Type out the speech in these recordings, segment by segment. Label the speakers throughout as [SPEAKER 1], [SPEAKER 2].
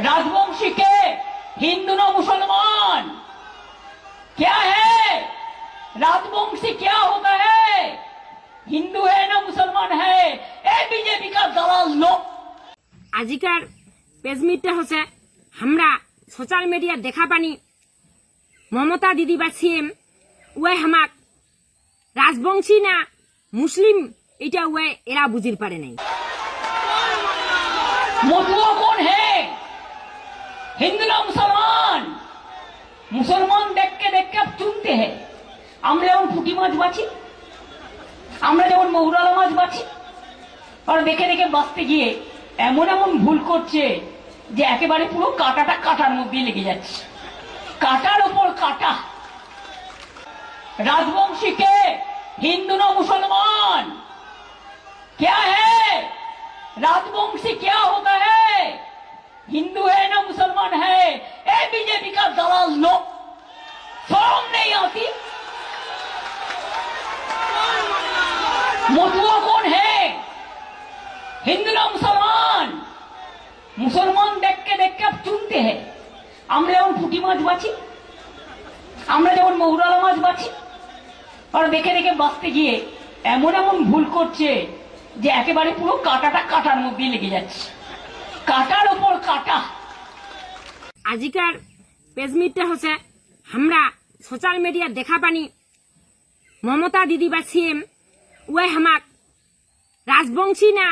[SPEAKER 1] राजवंशी के हिंदू न मुसलमान क्या है राजवंशी क्या होता है हिंदू है ना मुसलमान है ए बीजेपी का दलाल लोग
[SPEAKER 2] আজিকার পেজমিটটা হচ্ছে আমরা সোশ্যাল মিডিয়া দেখা পানি মমতা দিদি বা সিএম ওয়ে হামাক রাজবংশী না মুসলিম এটা ওয়ে এরা বুঝির পারে নাই
[SPEAKER 1] मथुआ कौन है हिंदू ना मुसलमान মুসলমান দেখকে দেখকে চুনতে হে আমরা যেমন পুঁটি মাছ বাছি আমরা যেমন মৌরালা মাছ বাছি আর দেখে দেখে বাঁচতে গিয়ে এমন এমন ভুল করছে যে একেবারে পুরো কাঁটাটা কাটার মধ্যে লেগে যাচ্ছে কাটার ওপর কাটা राजवंशी के हिंदू ना मुसलमान क्या है राजवंशी क्या होता है हिंदू है ना मुसलमान है ए बीजेपी का दलाल लोग शर्म नहीं आती मथुआ कौन है हिंदू ना मुसलमान মুসলমান দেখকে দেখকে চুনতে হে আমরা যেমন পুঁটি মাছ বাছি আমরা যেমন মৌরালা মাছ বাছি আর দেখে দেখে বাঁচতে গিয়ে এমন এমন ভুল করছে যে একেবারে পুরো কাটাটা কাটার মধ্যে লেগে যাচ্ছে কাটার ওপর কাটা।
[SPEAKER 2] আজিকার পেজমিটটা হচ্ছে আমরা সোশ্যাল মিডিয়া দেখা পানি। মমতা দিদি বা সিএম ওয়ে হামাক রাজবংশী না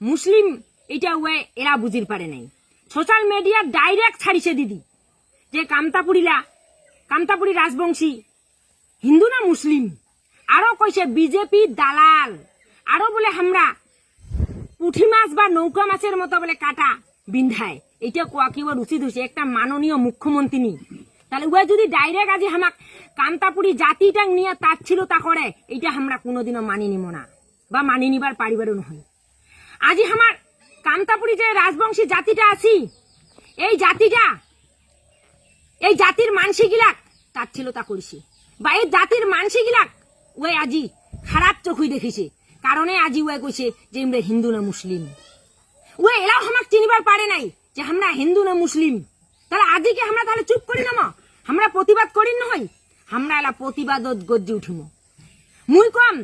[SPEAKER 2] মুসলিম এটা ওয়ে এরা বুঝির পারে নাই। সোশ্যাল মিডিয়া ডাইরেক্ট ছাড়িছে দিদি, যে কামতাপুরিলা কামতাপুরি রাজবংশী হিন্দু না মুসলিম আরও কইছে বিজেপি দালাল। আরও বলে আমরা পুঁঠি মাছ বা নৌকা মাছের মতো বলে কাটা, বিন্ধায়। এটা কোয়া কি ওর উচিত হয়েছে একটা মাননীয় মুখ্যমন্ত্রী। তাহলে ওয়া যদি ডাইরেক্ট আজি হামাক কান্তাপুরি জাতিটা নিয়ে তার ছিল তা করে এটা আমরা কোনোদিনও মানি নিব না, বা মানি নিবার পারিবারও নহয়। আজি আমার কান্তাপুরি যে রাজবংশী জাতিটা আছি, এই জাতিটা, এই জাতির মানসি গিলাক তার ছিল তা করিছি বা এই জাতির মানসি গিলাক ওই আজি খারাপ চোখই দেখিছে। কারণে আজি ওয়ে কইছে যে আমরা হিন্দু না মুসলিম ওয়ে এরাও আমাক চিনিবার পারে নাই যে আমরা হিন্দু না মুসলিম তাহলে আজিকে আমরা তাহলে চুপ করি না মা আমরা প্রতিবাদ করি নহয়। আমরা এলা প্রতিবাদ গজ্জি উঠিম। মুই কম,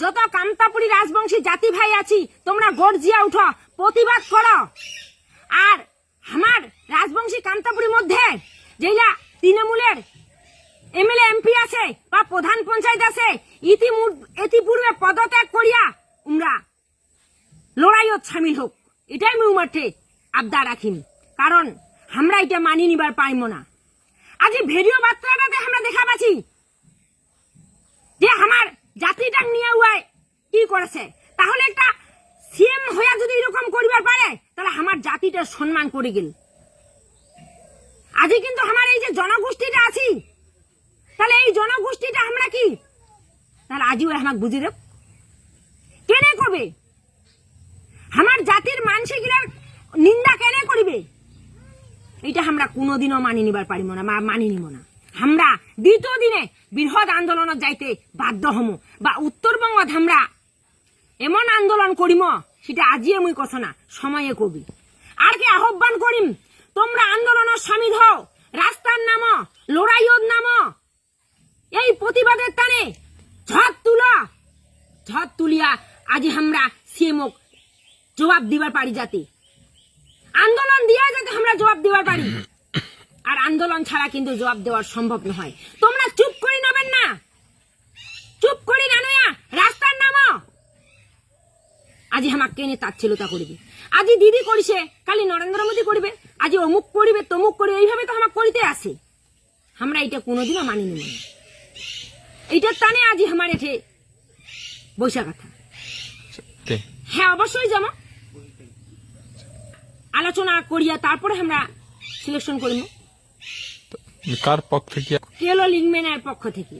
[SPEAKER 2] যত কামতাপুরি রাজবংশী জাতি ভাই আছি, তোমরা গর্জিয়া উঠো প্রতিবাদ করো আর আমার রাজবংশী কামতাপুরির মধ্যে, যেইলা তৃণমূলের এমএলএ এমপি আছে বা প্রধান পঞ্চায়েত আছে ইতিপূর্বে পদত্যাগ করিয়া উমরা লড়াইয়ত সামিল হোক। এটাই আমি উমারঠে আবদা রাখিম। কারণ আমরা এটা মানি নিবার পাইম না। আজি ভিডিও বার্তাটাতে আমরা দেখা পাচ্ছি যে আমার জাতিটা নিয়ে উয়াই কি করেছে। তাহলে একটা সিএম হইয়া যদি এরকম করিবার পারে, তাহলে আমার জাতিটা সম্মান করে গেল। আজি কিন্তু আমার এই যে জনগোষ্ঠীটা আছি তাহলে এই জনগোষ্ঠীটা আমরা কি আজিও আমাকে বুঝি দেব? কেনে করবে? আমার জাতির মানুষগুলার নিন্দা কেনে করিবে? এটা আমরা কোনোদিনও মানি নিবার পারিব না মানি নিব না। আমরা দ্বিতীয় দিনে বৃহৎ আন্দোলনত যাইতে বাধ্য হম, বা উত্তরবঙ্গত আমরা এমন আন্দোলন করিম, সেটা আজিয়ে মুই কথা না সময়ে কবি। আর কি আহ্বান করিম তোমরা আন্দোলনের সামিল হও রাস্তার নাম লড়াইয়ত নাম এই প্রতিবাদের টানে ঝড় তুলা ঝড় তুলিয়া আজি আমরা সিএমক জবাব দিবার পারি যাতে। আন্দোলন দিয়া যাতে আমরা জবাব দিবার পারি। আর আন্দোলন ছাড়া কিন্তু জবাব দেওয়ার সম্ভব নয় তোমরা চুপ করে নেবেন না। চুপ করি না নয়া, রাস্তার নামো আজি আমাকে কেনে তার ছিল তা করিবে? আজি দিদি করিছে, কালি নরেন্দ্র মোদী করিবে, আজি অমুক করিবে, তমুক করিবে, এইভাবে তো আমাকে করিতে আসে আমরা এটা কোনোদিনও মানি নেব এইটার টানে আজি আমার এঠে বৈশা কথা। হ্যাঁ অবশ্যই যাব আলোচনা করিয়া তারপরে আমরা সিলেকশন করিব
[SPEAKER 3] কার পক্ষ থেকে?
[SPEAKER 2] কেলো লিংম্যানের পক্ষ থেকে।